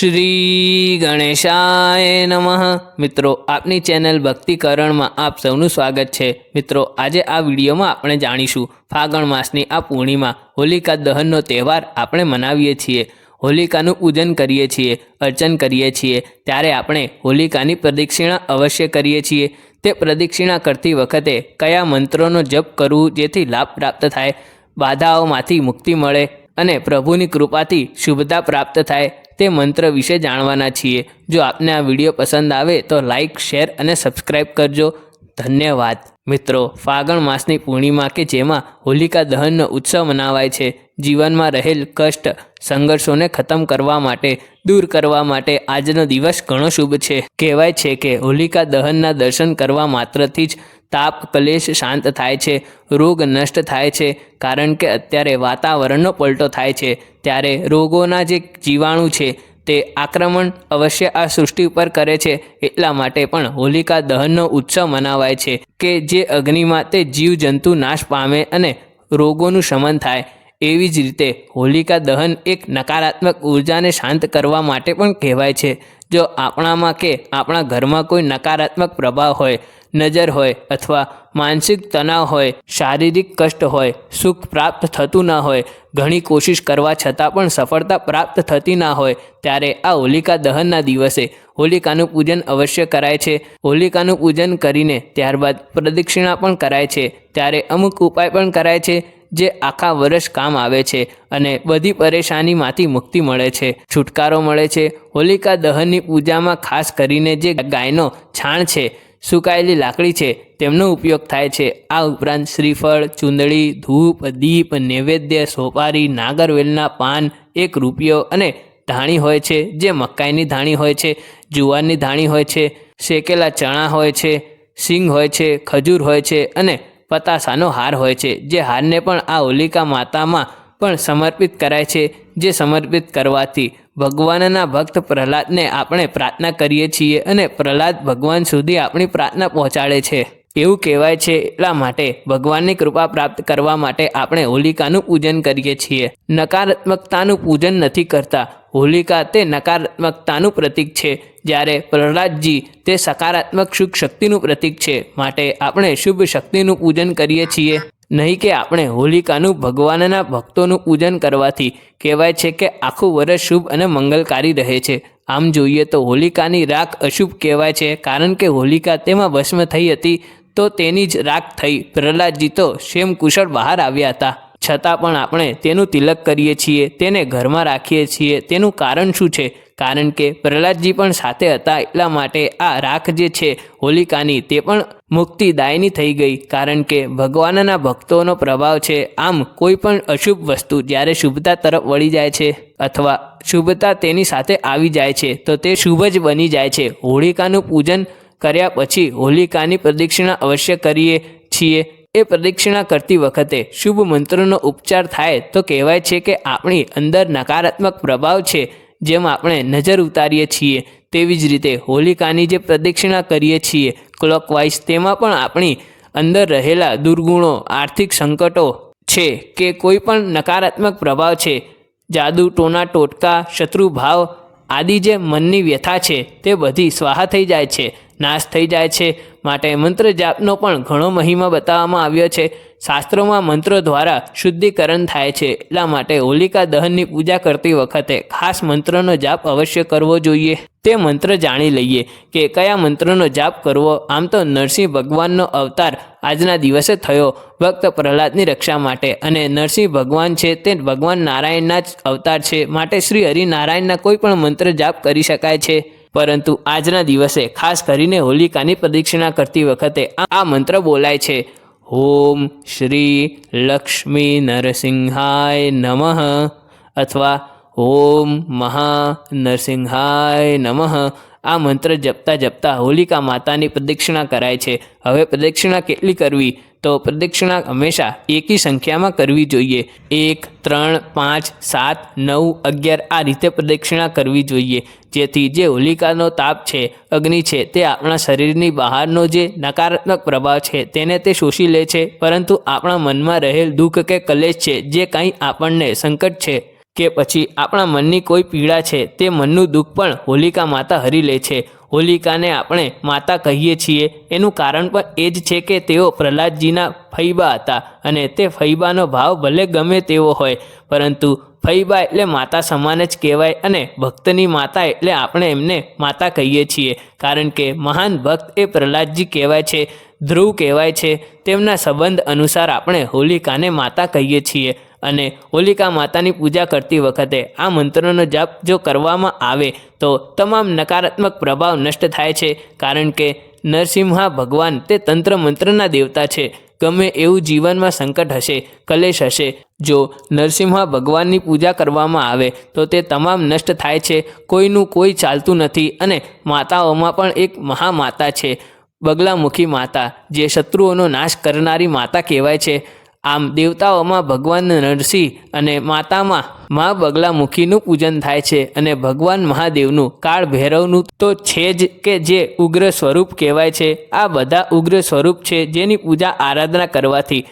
શ્રી ગણેશાય નમઃ. મિત્રો, આપની ચેનલ ભક્તિકરણમાં આપ સૌનું સ્વાગત છે. મિત્રો, આજે આ વિડીયોમાં આપણે જાણીશું ફાગણ માસની આ પૂર્ણિમા, હોલિકા દહનનો તહેવાર આપણે મનાવીએ છીએ. હોલિકાનું પૂજન કરીએ છીએ, અર્ચન કરીએ છીએ, ત્યારે આપણે હોલિકાની પ્રદક્ષિણા અવશ્ય કરીએ છીએ. તે પ્રદક્ષિણા કરતી વખતે કયા મંત્રોનો જપ કરવું જેથી લાભ પ્રાપ્ત થાય, બાધાઓમાંથી મુક્તિ મળે અને પ્રભુની કૃપાથી શુભતા પ્રાપ્ત થાય તે મંત્ર વિશે જાણવાના છીએ. જો આપને આ વીડિયો પસંદ આવે તો લાઈક, શેર અને સબસ્ક્રાઇબ કરજો. ધન્યવાદ. મિત્રો, ફાગણ માસની પૂર્ણિમા કે જેમાં હોલિકા દહનનો ઉત્સવ મનાવાય છે, જીવનમાં રહેલ કષ્ટ, સંઘર્ષોને ખતમ કરવા માટે, દૂર કરવા માટે આજનો દિવસ ઘણો શુભ છે. કહેવાય છે કે હોલિકા દહનના દર્શન કરવા માત્રથી જ તાપ, કલેશ શાંત થાય છે, રોગ નષ્ટ થાય છે, કારણ કે અત્યારે વાતાવરણનો પલટો થાય છે. ત્યારે રોગોના જે જીવાણુ છે, તે આક્રમણ અવશ્ય આ સૃષ્ટિ ઉપર કરે છે, એટલા માટે પણ હોલિકા દહનનો ઉત્સવ મનાવાય છે કે જે અગ્નિમાં તે જીવજંતુ નાશ પામે અને રોગોનું શમન થાય. એવી જ રીતે હોલિકા દહન એક નકારાત્મક ઉર્જાને શાંત કરવા માટે પણ કહેવાય છે. જો આપણામાં કે આપણા ઘરમાં કોઈ નકારાત્મક પ્રભાવ હોય, નજર હોય અથવા માનસિક તણાવ હોય, શારીરિક કષ્ટ હોય, સુખ પ્રાપ્ત થતું ના હોય, ઘણી કોશિશ કરવા છતાં પણ સફળતા પ્રાપ્ત થતી ના હોય, ત્યારે આ હોલિકા દહનના દિવસે હોલિકાનું પૂજન અવશ્ય કરાય છે. હોલિકાનું પૂજન કરીને ત્યારબાદ પ્રદક્ષિણા પણ કરાય છે. ત્યારે અમુક ઉપાય પણ કરાય છે. જે આખા વર્ષ કામ આવે છે અને બધી પરેશાનીમાંથી મુક્તિ મળે છે. છુટકારો મળે છે. હોલિકા દહનની પૂજામાં ખાસ કરીને જે ગાયનો છાણ છે, સુકાયેલી લાકડી છે, તેમનો ઉપયોગ થાય છે. આ ઉપરાંત શ્રીફળ, ચૂંદડી, ધૂપ, દીપ, નૈવેદ્ય, સોપારી, નાગરવેલના પાન, એક રૂપિયો અને ધાણી હોય છે, જે મકાઈની ધાણી હોય છે, જુવારની ધાણી હોય છે, શેકેલા ચણા હોય છે, સિંગ હોય છે, ખજૂર હોય છે અને પતાસાનો હાર હોય છે, જે હારને પણ આ હોલિકા માતામાં પણ સમર્પિત કરાય છે, જે સમર્પિત કરવાથી ભગવાનના ભક્ત પ્રહલાદને આપણે પ્રાર્થના કરીએ છીએ અને પ્રહલાદ ભગવાન સુધી આપણી પ્રાર્થના પહોંચાડે છે. એવું કહેવાય છે, એટલા માટે ભગવાનની કૃપા પ્રાપ્ત કરવા માટે આપણે હોલિકાનું પૂજન કરીએ છીએ. નકારાત્મકતાનું પૂજન નથી કરતા હોલિકા તે નકારાત્મકતાનું પ્રતીક છે. જ્યારે પ્રહલાદજી તે સકારાત્મક શુભ શક્તિનું પ્રતીક છે. માટે આપણે શુભ શક્તિનું પૂજન કરીએ છીએ. નહીં કે આપણે હોલિકાનું ભગવાનના ભક્તોનું પૂજન કરવાથી. કહેવાય છે કે આખું વર્ષ શુભ અને મંગલકારી રહે છે. આમ જોઈએ તો હોલિકાની રાખ અશુભ કહેવાય છે. કારણ કે હોલિકા તેમાં ભસ્મ થઈ હતી તો તેની જ રાખ થઈ. પ્રહલાદજી તો શેમ કુશળ બહાર આવ્યા હતા. છતાં પણ આપણે તેનું તિલક કરીએ છીએ, તેને ઘરમાં રાખીએ છીએ. તેનું કારણ શું છે? કારણ કે પ્રહલાદજી પણ સાથે હતા એટલા માટે આ રાખ જે છે, હોલિકાની, તે પણ મુક્તિદાયની થઈ ગઈ. કારણ કે ભગવાનના ભક્તોનો પ્રભાવ છે. આમ કોઈ પણ અશુભ વસ્તુ જ્યારે શુભતા તરફ વળી જાય છે અથવા શુભતા તેની સાથે આવી જાય છે, તો તે શુભ જ બની જાય છે. હોલિકાનું પૂજન કર્યા પછી હોલિકાની પ્રદક્ષિણા અવશ્ય કરીએ છીએ. એ પ્રદક્ષિણા કરતી વખતે શુભ મંત્રનો ઉપચાર થાય તો કહેવાય છે કે આપણી અંદર નકારાત્મક પ્રભાવ છે, જેમ આપણે નજર ઉતારીએ છીએ, તેવી જ રીતે હોલિકાની જે પ્રદક્ષિણા કરીએ છીએ ક્લોકવાઇઝ તેમાં પણ આપણી અંદર રહેલા દુર્ગુણો, આર્થિક સંકટો છે કે કોઈ પણ નકારાત્મક પ્રભાવ છે, જાદુ, ટોના ટોટકા, શત્રુભાવ આદિ જે મનની વ્યથા છે, તે બધી સ્વાહા થઈ જાય છે, નાશ થઈ જાય છે માટે મંત્ર જાપનો પણ ઘણો મહિમા બતાવવામાં આવ્યો છે. શાસ્ત્રોમાં મંત્રો દ્વારા શુદ્ધિકરણ થાય છે. એટલા માટે હોલિકા દહનની પૂજા કરતી વખતે ખાસ મંત્રનો જાપ અવશ્ય કરવો જોઈએ. તે મંત્ર જાણી લઈએ કે કયા મંત્રનો જાપ કરવો. આમ તો નરસિંહ ભગવાનનો અવતાર આજના દિવસે થયો ભક્ત પ્રહલાદની રક્ષા માટે. અને નરસિંહ ભગવાન છે તે ભગવાન નારાયણના જ અવતાર છે. માટે શ્રી હરિનારાયણના કોઈ પણ મંત્ર જાપ કરી શકાય છે. પરંતુ આજના દિવસે ખાસ કરીને હોલિકાની પ્રદક્ષિણા કરતી વખતે આ મંત્ર બોલાય છે. ઓમ શ્રી લક્ષ્મી નરસિંહાય નમઃ અથવા ઓમ મહા નરસિંહાય નમઃ આ મંત્ર જપતા જપતા હોલિકા માતાની પ્રદક્ષિણા કરાય છે. હવે પ્રદક્ષિણા કેટલી કરવી? તો પ્રદક્ષિણા હંમેશા એકી સંખ્યામાં કરવી જોઈએ. એક, ત્રણ, પાંચ, સાત, નવ, અગિયાર આ રીતે પ્રદક્ષિણા કરવી જોઈએ. જેથી જે હોલિકાનો તાપ છે, અગ્નિ છે, તે આપણા શરીરની બહારનો જે નકારાત્મક પ્રભાવ છે, તેને તે શોષી લે છે. પરંતુ આપણા મનમાં રહેલ દુઃખ કે કલેશ છે, જે કંઈ આપણને સંકટ છે. કે પછી આપણા મનની કોઈ પીડા છે તે મનનું દુઃખ પણ હોલિકા માતા હરી લે છે. હોલિકાને આપણે માતા કહીએ છીએ. એનું કારણ પણ એ જ છે કે તેઓ પ્રહલાદજીના ફૈબા હતા અને તે ફૈબાનો ભાવ ભલે ગમે તેવો હોય, પરંતુ ફૈબા એટલે માતા સમાન જ કહેવાય અને ભક્તની માતા એટલે આપણે એમને માતા કહીએ છીએ. કારણ કે મહાન ભક્ત એ પ્રહલાદજી કહેવાય છે, ધ્રુવ કહેવાય છે. તેમના સંબંધ અનુસાર આપણે હોલિકાને માતા કહીએ છીએ. અને હોલિકા માતાની પૂજા કરતી વખતે આ મંત્રનો જાપ જો કરવામાં આવે તો તમામ નકારાત્મક પ્રભાવ નષ્ટ થાય છે. કારણ કે નરસિંહા ભગવાન તે તંત્ર મંત્રના દેવતા છે. ગમે એવું જીવનમાં સંકટ હશે, કલેશ હશે, જો નરસિંહા ભગવાનની પૂજા કરવામાં આવે, તો તે તમામ નષ્ટ થાય છે. કોઈનું કોઈ ચાલતું નથી અને માતાઓમાં પણ એક મહામાતા છે. બગલામુખી માતા, જે શત્રુઓનો નાશ કરનારી માતા કહેવાય છે. આમ દેવતાઓમાં ભગવાન નરસિંહ અને માતામાં મા બગલામુખીનું પૂજન થાય છે અને ભગવાન મહાદેવનું કાળ ભૈરવનું તો છે જ કે જે ઉગ્ર સ્વરૂપ કહેવાય છે. આ બધા ઉગ્ર સ્વરૂપ છે જેની પૂજા આરાધના કરવાથી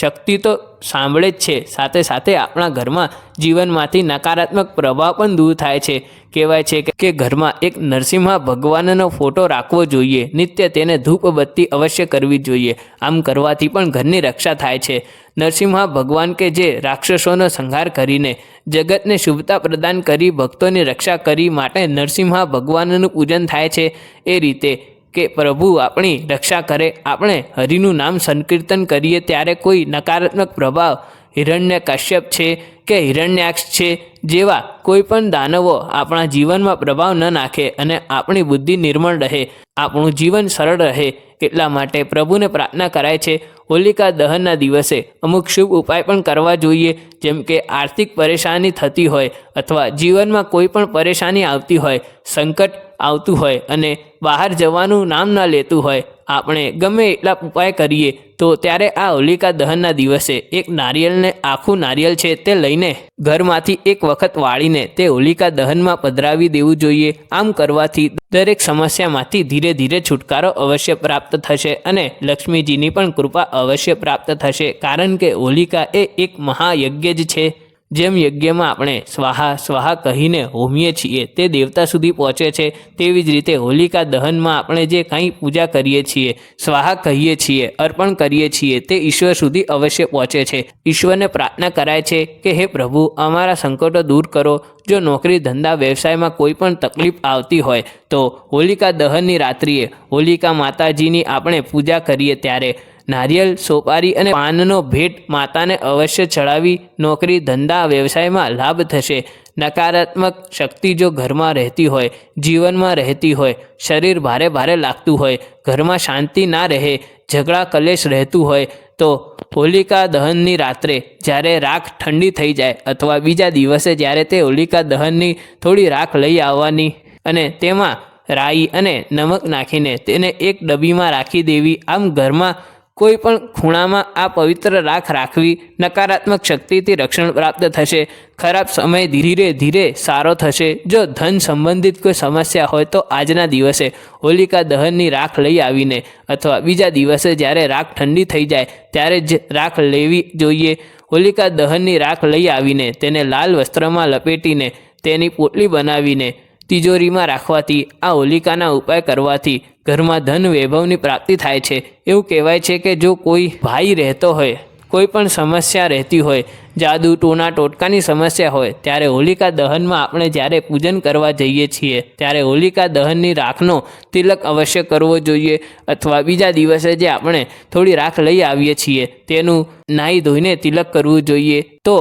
શક્તિ તો સાંભળે જ છે. સાથે સાથે આપણા ઘરમાં જીવનમાંથી નકારાત્મક પ્રભાવ પણ દૂર થાય છે. કહેવાય છે કે ઘરમાં એક નરસિંહા ભગવાનનો ફોટો રાખવો જોઈએ. નિત્ય તેને ધૂપ બત્તી અવશ્ય કરવી જોઈએ. આમ કરવાથી પણ ઘરની રક્ષા થાય છે. નરસિંહા ભગવાન કે જે રાક્ષસોનો સંહાર કરીને જગતને શુભતા પ્રદાન કરી ભક્તોની રક્ષા કરી માટે નરસિંહા ભગવાનનું પૂજન થાય છે. એ રીતે કે પ્રભુ આપણી રક્ષા કરે, આપણે હરિનું નામ સંકીર્તન કરીએ ત્યારે કોઈ નકારાત્મક પ્રભાવ હિરણ્ય કશ્યપ છે કે હિરણ્યાક્ષ છે જેવા કોઈ પણ દાનવો આપણા જીવનમાં પ્રભાવ ન નાખે અને આપણી બુદ્ધિ નિર્મળ રહે, આપણું જીવન સરળ રહે એટલા માટે પ્રભુને પ્રાર્થના કરાય છે, હોલિકા દહનના દિવસે અમુક શુભ ઉપાય પણ કરવા જોઈએ, જેમ કે આર્થિક પરેશાની થતી હોય અથવા જીવનમાં કોઈ પણ પરેશાની આવતી હોય, સંકટ આવતું હોય અને બહાર જવાનું નામ ન લેતું હોય, આપણે ગમે એટલા ઉપાય કરીએ, તો ત્યારે આ હોલિકા દહનના દિવસે એક નારિયેળને આખું નારિયેળ છે તે લઈને ઘરમાંથી એક વખત વાળીને તે હોલિકા દહનમાં પધરાવી દેવું જોઈએ. આમ કરવાથી દરેક સમસ્યામાંથી ધીરે ધીરે છુટકારો અવશ્ય પ્રાપ્ત થશે અને લક્ષ્મીજીની પણ કૃપા અવશ્ય પ્રાપ્ત થશે, કારણ કે હોલિકા એ એક મહાયજ્ઞ જ છે. જેમ યજ્ઞમાં આપણે સ્વાહા સ્વાહા કહીને હોમીએ છીએ, તે દેવતા સુધી પહોંચે છે, તેવી જ રીતે હોલિકા દહનમાં આપણે જે કંઈ પૂજા કરીએ છીએ, સ્વાહા કહીએ છીએ, અર્પણ કરીએ છીએ, તે ઈશ્વર સુધી અવશ્ય પહોંચે છે. ઈશ્વરને પ્રાર્થના કરાય છે કે, હે પ્રભુ, અમારા સંકટો દૂર કરો. જો નોકરી, ધંધા, વ્યવસાયમાં કોઈ પણ તકલીફ આવતી હોય, તો હોલિકા દહનની રાત્રિએ હોલિકા માતાજીની આપણે પૂજા કરીએ ત્યારે નારિયેલ, સોપારી અને પાનનો ભેટ માતાને અવશ્ય ચડાવી નોકરી, ધંધા, વ્યવસાયમાં લાભ થશે. નકારાત્મક શક્તિ જો ઘરમાં રહેતી હોય, જીવનમાં રહેતી હોય, શરીર ભારે ભારે લાગતું હોય, ઘરમાં શાંતિ ના રહે, ઝઘડા, કલેશ રહેતું હોય, તો હોલિકા દહનની રાત્રે જ્યારે રાખ ઠંડી થઈ જાય અથવા બીજા દિવસે જ્યારે તે હોલિકા દહનની થોડી રાખ લઈ આવવાની અને તેમાં રાઈ અને નમક નાખીને તેને એક ડબ્બીમાં રાખી દેવી, આમ ઘરમાં કોઈ પણ ખૂણામાં આ પવિત્ર રાખ રાખવી નકારાત્મક શક્તિથી રક્ષણ પ્રાપ્ત થશે. ખરાબ સમય ધીરે ધીરે સારો થશે. જો ધન સંબંધિત કોઈ સમસ્યા હોય તો આજના દિવસે હોલિકા દહનની રાખ લઈ આવીને અથવા બીજા દિવસે જ્યારે રાખ ઠંડી થઈ જાય ત્યારે જ રાખ લેવી જોઈએ. હોલિકા દહનની રાખ લઈ આવીને તેને લાલ વસ્ત્રમાં લપેટીને તેની પોટલી બનાવીને તિજોરીમાં રાખવાથી, આ હોલિકાના ઉપાય કરવાથી ઘરમાં ધન વૈભવની પ્રાપ્તિ થાય છે. એવું કહેવાય છે કે જો કોઈ ભાઈ રહેતો હોય, કોઈ પણ સમસ્યા રહેતી હોય, જાદુ, ટોના, ટોટકાની સમસ્યા હોય, ત્યારે હોલિકા દહનમાં આપણે જ્યારે પૂજન કરવા જઈએ છીએ, ત્યારે હોલિકા દહનની રાખનો તિલક અવશ્ય કરવો જોઈએ અથવા બીજા દિવસે જે આપણે થોડી રાખ લઈ આવીએ છીએ, તેનું નાહી ધોઈને તિલક કરવું જોઈએ. તો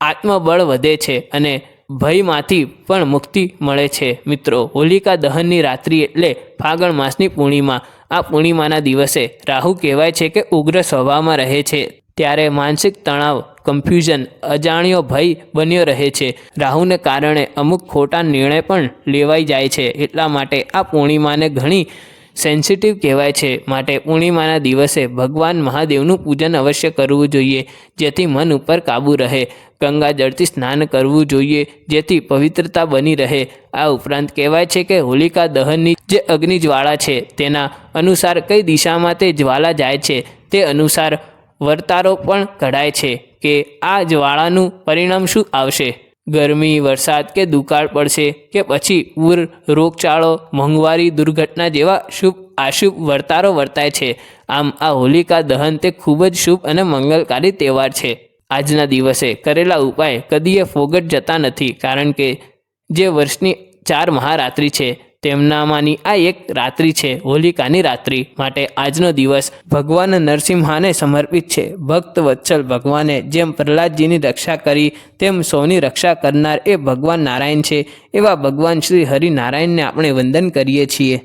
આત્મબળ વધે છે અને ભયમાંથી પણ મુક્તિ મળે છે. મિત્રો, હોલિકા દહનની રાત્રિ એટલે ફાગણ માસની પૂર્ણિમા. આ પૂર્ણિમાના દિવસે રાહુ કહેવાય છે કે ઉગ્ર સ્વભાવમાં રહે છે. ત્યારે માનસિક તણાવ કન્ફ્યુઝન અજાણ્યો ભય બન્યો રહે છે. રાહુને કારણે અમુક ખોટા નિર્ણય પણ લેવાઈ જાય છે. એટલા માટે આ પૂર્ણિમાને ઘણી સેન્સિટિવ કહેવાય છે. માટે પૂર્ણિમાના દિવસે ભગવાન મહાદેવનું પૂજન અવશ્ય કરવું જોઈએ, જેથી મન ઉપર કાબૂ રહે. ગંગાજળથી સ્નાન કરવું જોઈએ, જેથી પવિત્રતા બની રહે. આ ઉપરાંત કહેવાય છે કે હોલિકા દહનની જે અગ્નિ જ્વાળા છે, તેના અનુસાર કઈ દિશામાં તે જ્વાલા જાય છે, તે અનુસાર વર્તારો પણ ઘડાય છે કે આ જ્વાળાનું પરિણામ શું આવશે? ગરમી, વરસાદ કે દુકાળ પડશે કે પછી પૂર રોગચાળો, મોંઘવારી, દુર્ઘટના જેવા શુભ અશુભ વર્તારો વર્તાય છે. આમ આ હોલિકા દહન તે ખૂબ જ શુભ અને મંગલકારી તહેવાર છે. આજના દિવસે કરેલા ઉપાય કદીએ ફોગટ જતા નથી, કારણ કે જે વર્ષની ચાર મહારાત્રિ છે. તેમનામાંની આ એક રાત્રિ છે, હોલિકાની રાત્રિ માટે આજનો દિવસ ભગવાન નરસિંહાને સમર્પિત છે. ભક્ત વત્સલ ભગવાને જેમ પ્રહલાદજીની રક્ષા કરી, તેમ સૌની રક્ષા કરનાર એ ભગવાન નારાયણ છે. એવા ભગવાન શ્રી હરિનારાયણને આપણે વંદન કરીએ છીએ.